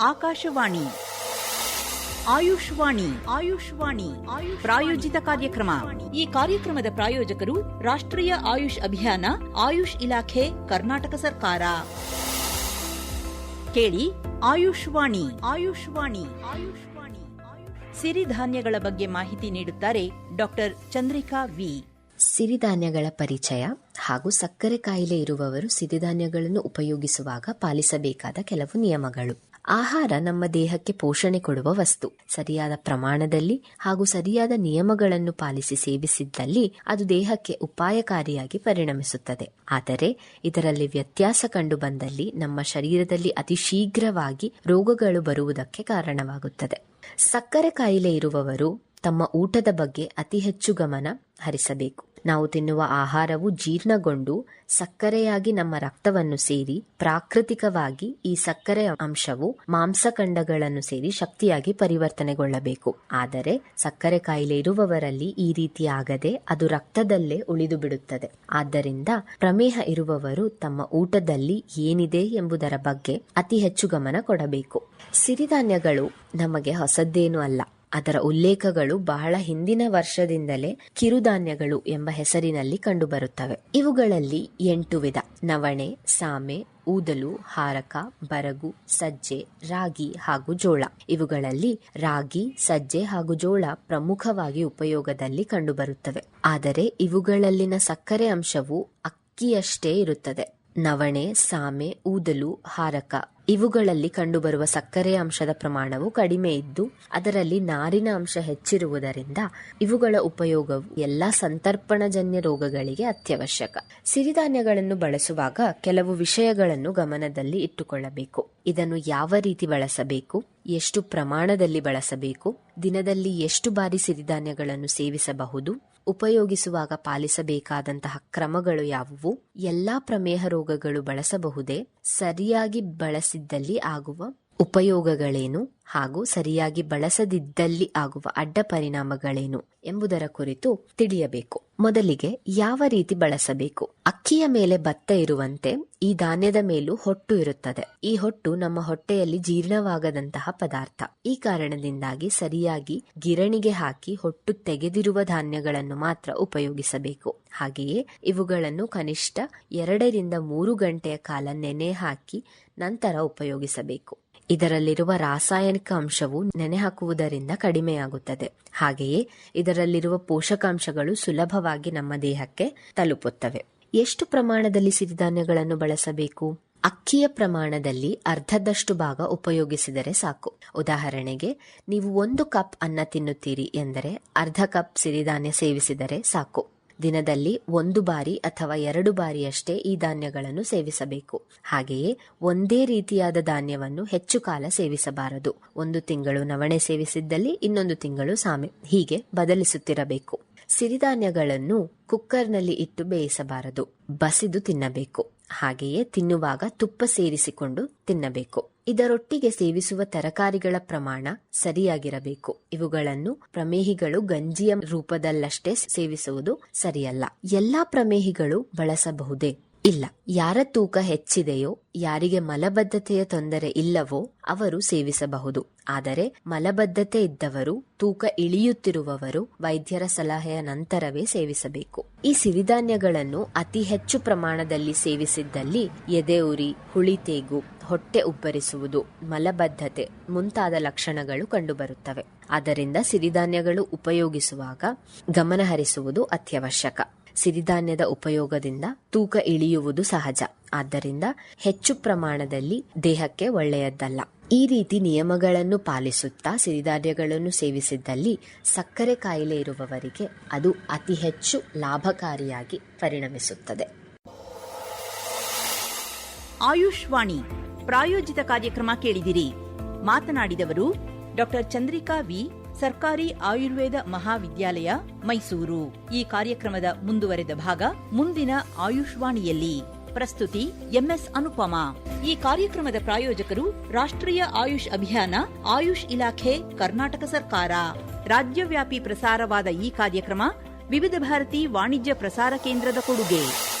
ಆಕಾಶವಾಣಿ. ಆಯುಷ್ವಾಣಿ. ಆಯುಷ್ವಾಣಿ. ಪ್ರಾಯೋಜಿತ ಕಾರ್ಯಕ್ರಮ. ಈ ಕಾರ್ಯಕ್ರಮದ ಪ್ರಾಯೋಜಕರು ರಾಷ್ಟ್ರೀಯ ಆಯುಷ್ ಅಭಿಯಾನ, ಆಯುಷ್ ಇಲಾಖೆ, ಕರ್ನಾಟಕ ಸರ್ಕಾರ. ಕೇಳಿ ಆಯುಷ್ವಾಣಿ. ಆಯುಷ್ವಾಣಿ. ಆಯುಷ್ವಾಣಿ. ಸಿರಿಧಾನ್ಯಗಳ ಬಗ್ಗೆ ಮಾಹಿತಿ ನೀಡುತ್ತಾರೆ ಡಾಕ್ಟರ್ ಚಂದ್ರಿಕಾ ವಿ. ಸಿರಿಧಾನ್ಯಗಳ ಪರಿಚಯ ಹಾಗೂ ಸಕ್ಕರೆ ಕಾಯಿಲೆ ಇರುವವರು ಸಿರಿಧಾನ್ಯಗಳನ್ನು ಉಪಯೋಗಿಸುವಾಗ ಪಾಲಿಸಬೇಕಾದ ಕೆಲವು ನಿಯಮಗಳು. ಆಹಾರ ನಮ್ಮ ದೇಹಕ್ಕೆ ಪೋಷಣೆ ಕೊಡುವ ವಸ್ತು. ಸರಿಯಾದ ಪ್ರಮಾಣದಲ್ಲಿ ಹಾಗೂ ಸರಿಯಾದ ನಿಯಮಗಳನ್ನು ಪಾಲಿಸಿ ಸೇವಿಸಿದ್ದಲ್ಲಿ ಅದು ದೇಹಕ್ಕೆ ಉಪಾಯಕಾರಿಯಾಗಿ ಪರಿಣಮಿಸುತ್ತದೆ. ಆದರೆ ಇದರಲ್ಲಿ ವ್ಯತ್ಯಾಸ ಕಂಡು ಬಂದಲ್ಲಿ ನಮ್ಮ ಶರೀರದಲ್ಲಿ ಅತಿ ಶೀಘ್ರವಾಗಿ ರೋಗಗಳು ಬರುವುದಕ್ಕೆ ಕಾರಣವಾಗುತ್ತದೆ. ಸಕ್ಕರೆ ಕಾಯಿಲೆ ಇರುವವರು ತಮ್ಮ ಊಟದ ಬಗ್ಗೆ ಅತಿ ಹೆಚ್ಚು ಗಮನ ಹರಿಸಬೇಕು. ನಾವು ತಿನ್ನುವ ಆಹಾರವು ಜೀರ್ಣಗೊಂಡು ಸಕ್ಕರೆಯಾಗಿ ನಮ್ಮ ರಕ್ತವನ್ನು ಸೇರಿ ಪ್ರಾಕೃತಿಕವಾಗಿ ಈ ಸಕ್ಕರೆ ಅಂಶವು ಮಾಂಸಖಂಡಗಳನ್ನು ಸೇರಿ ಶಕ್ತಿಯಾಗಿ ಪರಿವರ್ತನೆಗೊಳ್ಳಬೇಕು. ಆದರೆ ಸಕ್ಕರೆ ಕಾಯಿಲೆ ಇರುವವರಲ್ಲಿ ಈ ರೀತಿ ಆಗದೆ ಅದು ರಕ್ತದಲ್ಲೇ ಉಳಿದು ಬಿಡುತ್ತದೆ. ಆದ್ದರಿಂದ ಪ್ರಮೇಹ ಇರುವವರು ತಮ್ಮ ಊಟದಲ್ಲಿ ಏನಿದೆ ಎಂಬುದರ ಬಗ್ಗೆ ಅತಿ ಹೆಚ್ಚು ಗಮನ ಕೊಡಬೇಕು. ಸಿರಿಧಾನ್ಯಗಳು ನಮಗೆ ಹೊಸದ್ದೇನೂ ಅಲ್ಲ. ಅದರ ಉಲ್ಲೇಖಗಳು ಬಹಳ ಹಿಂದಿನ ವರ್ಷದಿಂದಲೇ ಕಿರುಧಾನ್ಯಗಳು ಎಂಬ ಹೆಸರಿನಲ್ಲಿ ಕಂಡುಬರುತ್ತವೆ. ಇವುಗಳಲ್ಲಿ ಎಂಟು ವಿಧ. ನವಣೆ, ಸಾಮೆ, ಊದಲು, ಹಾರಕ, ಬರಗು, ಸಜ್ಜೆ, ರಾಗಿ ಹಾಗೂ ಜೋಳ. ಇವುಗಳಲ್ಲಿ ರಾಗಿ, ಸಜ್ಜೆ ಹಾಗೂ ಜೋಳ ಪ್ರಮುಖವಾಗಿ ಉಪಯೋಗದಲ್ಲಿ ಕಂಡುಬರುತ್ತವೆ. ಆದರೆ ಇವುಗಳಲ್ಲಿನ ಸಕ್ಕರೆ ಅಂಶವು ಅಕ್ಕಿಯಷ್ಟೇ ಇರುತ್ತದೆ. ನವಣೆ, ಸಾಮೆ, ಊದಲು, ಹಾರಕ ಇವುಗಳಲ್ಲಿ ಕಂಡುಬರುವ ಸಕ್ಕರೆ ಅಂಶದ ಪ್ರಮಾಣವು ಕಡಿಮೆ ಇದ್ದು ಅದರಲ್ಲಿ ನಾರಿನ ಅಂಶ ಹೆಚ್ಚಿರುವುದರಿಂದ ಇವುಗಳ ಉಪಯೋಗವು ಎಲ್ಲಾ ಸಂತರ್ಪಣಜನ್ಯ ರೋಗಗಳಿಗೆ ಅತ್ಯವಶ್ಯಕ. ಸಿರಿಧಾನ್ಯಗಳನ್ನು ಬಳಸುವಾಗ ಕೆಲವು ವಿಷಯಗಳನ್ನು ಗಮನದಲ್ಲಿ ಇಟ್ಟುಕೊಳ್ಳಬೇಕು. ಇದನ್ನು ಯಾವ ರೀತಿ ಬಳಸಬೇಕು, ಎಷ್ಟು ಪ್ರಮಾಣದಲ್ಲಿ ಬಳಸಬೇಕು, ದಿನದಲ್ಲಿ ಎಷ್ಟು ಬಾರಿ ಸಿರಿಧಾನ್ಯಗಳನ್ನು ಸೇವಿಸಬಹುದು ಉಪಯೋಗಿಸುವಾಗ ಪಾಲಿಸಬೇಕಾದಂತಹ ಕ್ರಮಗಳು ಯಾವುವು? ಎಲ್ಲಾ ಪ್ರಮೇಹ ರೋಗಗಳು ಬಳಸಬಹುದೇ? ಸರಿಯಾಗಿ ಬಳಸಿದ್ದಲ್ಲಿ ಆಗುವ ಉಪಯೋಗಗಳೇನು ಹಾಗೂ ಸರಿಯಾಗಿ ಬಳಸದಿದ್ದಲ್ಲಿ ಆಗುವ ಅಡ್ಡ ಪರಿಣಾಮಗಳೇನು ಎಂಬುದರ ಕುರಿತು ತಿಳಿಯಬೇಕು. ಮೊದಲಿಗೆ ಯಾವ ರೀತಿ ಬಳಸಬೇಕು? ಅಕ್ಕಿಯ ಮೇಲೆ ಭತ್ತ ಇರುವಂತೆ ಈ ಧಾನ್ಯದ ಮೇಲೂ ಹೊಟ್ಟು ಇರುತ್ತದೆ. ಈ ಹೊಟ್ಟು ನಮ್ಮ ಹೊಟ್ಟೆಯಲ್ಲಿ ಜೀರ್ಣವಾಗದಂತಹ ಪದಾರ್ಥ. ಈ ಕಾರಣದಿಂದಾಗಿ ಸರಿಯಾಗಿ ಗಿರಣಿಗೆ ಹಾಕಿ ಹೊಟ್ಟು ತೆಗೆದಿರುವ ಧಾನ್ಯಗಳನ್ನು ಮಾತ್ರ ಉಪಯೋಗಿಸಬೇಕು. ಹಾಗೆಯೇ ಇವುಗಳನ್ನು ಕನಿಷ್ಠ ಎರಡರಿಂದ ಮೂರು ಗಂಟೆಯ ಕಾಲ ನೆನೆ ಹಾಕಿ ನಂತರ ಉಪಯೋಗಿಸಬೇಕು. ಇದರಲ್ಲಿರುವ ರಾಸಾಯನಿಕ ಅಂಶವು ನೆನೆ ಹಾಕುವುದರಿಂದ ಕಡಿಮೆಯಾಗುತ್ತದೆ. ಹಾಗೆಯೇ ಇದರಲ್ಲಿರುವ ಪೋಷಕಾಂಶಗಳು ಸುಲಭವಾಗಿ ನಮ್ಮ ದೇಹಕ್ಕೆ ತಲುಪುತ್ತವೆ. ಎಷ್ಟು ಪ್ರಮಾಣದಲ್ಲಿ ಸಿರಿಧಾನ್ಯಗಳನ್ನು ಬಳಸಬೇಕು? ಅಕ್ಕಿಯ ಪ್ರಮಾಣದಲ್ಲಿ ಅರ್ಧದಷ್ಟು ಭಾಗ ಉಪಯೋಗಿಸಿದರೆ ಸಾಕು. ಉದಾಹರಣೆಗೆ, ನೀವು ಒಂದು ಕಪ್ ಅನ್ನ ತಿನ್ನುತ್ತೀರಿ ಎಂದರೆ ಅರ್ಧ ಕಪ್ ಸಿರಿಧಾನ್ಯ ಸೇವಿಸಿದರೆ ಸಾಕು. ದಿನದಲ್ಲಿ ಒಂದು ಬಾರಿ ಅಥವಾ ಎರಡು ಬಾರಿಯಷ್ಟೇ ಈ ಧಾನ್ಯಗಳನ್ನು ಸೇವಿಸಬೇಕು. ಹಾಗೆಯೇ ಒಂದೇ ರೀತಿಯಾದ ಧಾನ್ಯವನ್ನು ಹೆಚ್ಚು ಕಾಲ ಸೇವಿಸಬಾರದು. ಒಂದು ತಿಂಗಳು ನವಣೆ ಸೇವಿಸಿದ್ದಲ್ಲಿ ಇನ್ನೊಂದು ತಿಂಗಳು ಸಾಮೆ, ಹೀಗೆ ಬದಲಿಸುತ್ತಿರಬೇಕು. ಸಿರಿಧಾನ್ಯಗಳನ್ನು ಕುಕ್ಕರ್ನಲ್ಲಿ ಇಟ್ಟು ಬೇಯಿಸಬಾರದು. ಬಸಿದು ತಿನ್ನಬೇಕು. ಹಾಗೆಯೇ ತಿನ್ನುವಾಗ ತುಪ್ಪ ಸೇರಿಸಿಕೊಂಡು ತಿನ್ನಬೇಕು. ಇದರೊಟ್ಟಿಗೆ ಸೇವಿಸುವ ತರಕಾರಿಗಳ ಪ್ರಮಾಣ ಸರಿಯಾಗಿರಬೇಕು. ಇವುಗಳನ್ನು ಪ್ರಮೇಹಿಗಳು ಗಂಜಿಯ ರೂಪದಲ್ಲಷ್ಟೇ ಸೇವಿಸುವುದು ಸರಿಯಲ್ಲ. ಎಲ್ಲಾ ಪ್ರಮೇಹಿಗಳು ಬಳಸಬಹುದೇ? ಇಲ್ಲ. ಯಾರ ತೂಕ ಹೆಚ್ಚಿದೆಯೋ, ಯಾರಿಗೆ ಮಲಬದ್ಧತೆಯ ತೊಂದರೆ ಇಲ್ಲವೋ ಅವರು ಸೇವಿಸಬಹುದು. ಆದರೆ ಮಲಬದ್ಧತೆ ಇದ್ದವರು, ತೂಕ ಇಳಿಯುತ್ತಿರುವವರು ವೈದ್ಯರ ಸಲಹೆಯ ನಂತರವೇ ಸೇವಿಸಬೇಕು. ಈ ಸಿರಿಧಾನ್ಯಗಳನ್ನು ಅತಿ ಹೆಚ್ಚು ಪ್ರಮಾಣದಲ್ಲಿ ಸೇವಿಸಿದ್ದಲ್ಲಿ ಎದೆ ಉರಿ ಹುಳಿತೇಗು ಹೊಟ್ಟೆ ಉಬ್ಬರಿಸುವುದು, ಮಲಬದ್ಧತೆ ಮುಂತಾದ ಲಕ್ಷಣಗಳು ಕಂಡುಬರುತ್ತವೆ. ಆದ್ದರಿಂದ ಸಿರಿಧಾನ್ಯಗಳು ಉಪಯೋಗಿಸುವಾಗ ಗಮನಹರಿಸುವುದು ಅತ್ಯವಶ್ಯಕ. ಸಿರಿಧಾನ್ಯದ ಉಪಯೋಗದಿಂದ ತೂಕ ಇಳಿಯುವುದು ಸಹಜ. ಆದ್ದರಿಂದ ಹೆಚ್ಚು ಪ್ರಮಾಣದಲ್ಲಿ ದೇಹಕ್ಕೆ ಒಳ್ಳೆಯದಲ್ಲ ಈ ರೀತಿ ನಿಯಮಗಳನ್ನು ಪಾಲಿಸುತ್ತಾ ಸಿರಿಧಾನ್ಯಗಳನ್ನು ಸೇವಿಸಿದ್ದಲ್ಲಿ ಸಕ್ಕರೆ ಕಾಯಿಲೆ ಇರುವವರಿಗೆ ಅದು ಅತಿ ಹೆಚ್ಚು ಲಾಭಕಾರಿಯಾಗಿ ಪರಿಣಮಿಸುತ್ತದೆ. ಆಯುಷ್ವಾಣಿ ಪ್ರಾಯೋಜಿತ ಕಾರ್ಯಕ್ರಮ ಕೇಳಿದಿರಿ. ಮಾತನಾಡಿದವರು ಡಾಕ್ಟರ್ ಚಂದ್ರಿಕಾ ವಿ. ಸರ್ಕಾರಿ ಆಯುರ್ವೇದ ಮಹಾವಿದ್ಯಾಲಯ, ಮೈಸೂರು. ಈ ಕಾರ್ಯಕ್ರಮದ ಮುಂದುವರೆದ ಭಾಗ ಮುಂದಿನ ಆಯುಷ್ವಾಣಿಯಲ್ಲಿ. ಪ್ರಸ್ತುತಿ ಎಂಎಸ್ ಅನುಪಮ. ಈ ಕಾರ್ಯಕ್ರಮದ ಪ್ರಾಯೋಜಕರು ರಾಷ್ಟ್ರೀಯ ಆಯುಷ್ ಅಭಿಯಾನ, ಆಯುಷ್ ಇಲಾಖೆ, ಕರ್ನಾಟಕ ಸರ್ಕಾರ. ರಾಜ್ಯವ್ಯಾಪಿ ಪ್ರಸಾರವಾದ ಈ ಕಾರ್ಯಕ್ರಮ ವಿವಿಧ ಭಾರತಿ ವಾಣಿಜ್ಯ ಪ್ರಸಾರ ಕೇಂದ್ರದ ಕೊಡುಗೆ.